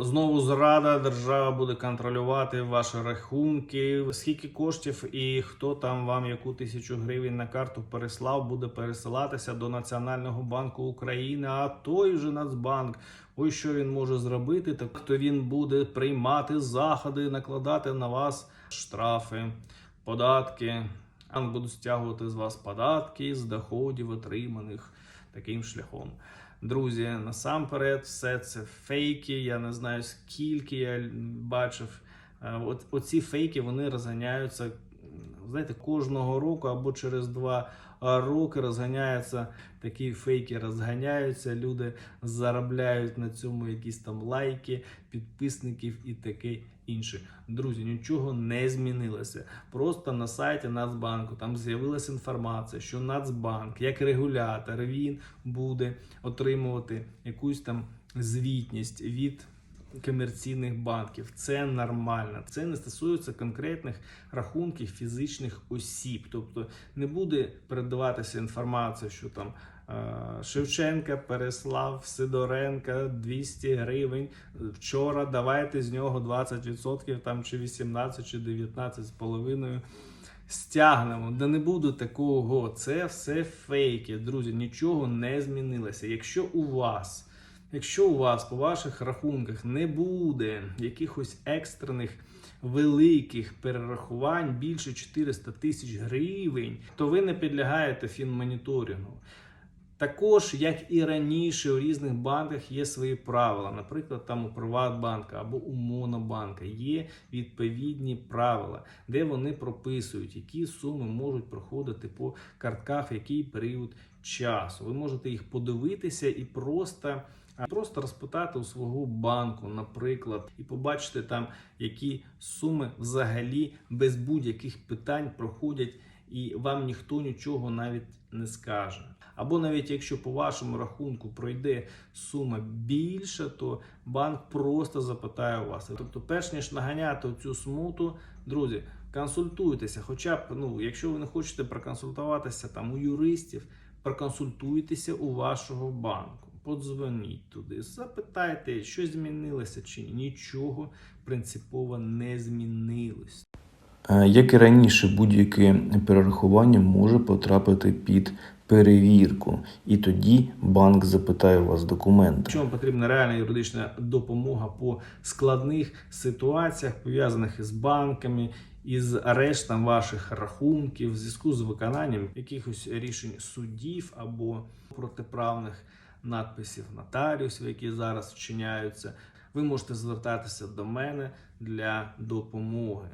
Знову зрада, держава буде контролювати ваші рахунки, скільки коштів і хто там вам яку тисячу гривень на карту переслав, буде пересилатися до Національного банку України. А той же Нацбанк, ось що він може зробити, так то він буде приймати заходи, накладати на вас штрафи, податки. Буде стягувати з вас податки з доходів, отриманих таким шляхом. Друзі, насамперед, все це фейки. Я не знаю, скільки я бачив. Е, От, оці фейки вони розганяються, знаєте, кожного року або через два роки розганяються такі фейки, розганяються. Люди заробляють на цьому якісь там лайки, підписників і таке інше. Друзі, нічого не змінилося. Просто на сайті Нацбанку там з'явилася інформація, що Нацбанк, як регулятор, він буде отримувати якусь там звітність від комерційних банків. Це нормально. Це не стосується конкретних рахунків фізичних осіб. Тобто не буде передаватися інформація, що там. е, Шевченка переслав Сидоренка 200 гривень. Вчора давайте з нього 20%, там чи 18, чи 19 з половиною стягнемо. Да не буде такого. Це все фейки. Друзі, нічого не змінилося. Якщо у вас, якщо у вас по ваших рахунках не буде якихось екстрених великих перерахувань більше 400 тисяч гривень, то ви не підлягаєте фінмоніторингу. Також, як і раніше, у різних банках є свої правила. Наприклад, там у Приватбанка або у Монобанка є відповідні правила, де вони прописують, які суми можуть проходити по картках який період часу. Ви можете їх подивитися і просто. А Просто розпитати у свого банку, наприклад, і побачити там, які суми взагалі без будь-яких питань проходять, і вам ніхто нічого навіть не скаже. Або навіть якщо по вашому рахунку пройде сума більша, то банк просто запитає у вас. Тобто, перш ніж наганяти цю смуту, друзі, консультуйтеся. Хоча б, ну, якщо ви не хочете проконсультуватися там у юристів, проконсультуйтеся у вашого банку. Подзвоніть туди, запитайте, що змінилося чи ні. Нічого принципово не змінилось. Е, Як і раніше, будь-яке перерахування може потрапити під перевірку, і тоді банк запитає у вас документи. Вам потрібна реальна юридична допомога по складних ситуаціях, пов'язаних із банками, із арештом ваших рахунків, в зв'язку з виконанням якихось рішень судів або протиправних надписів нотаріусів, які зараз вчиняються, ви можете звертатися до мене для допомоги.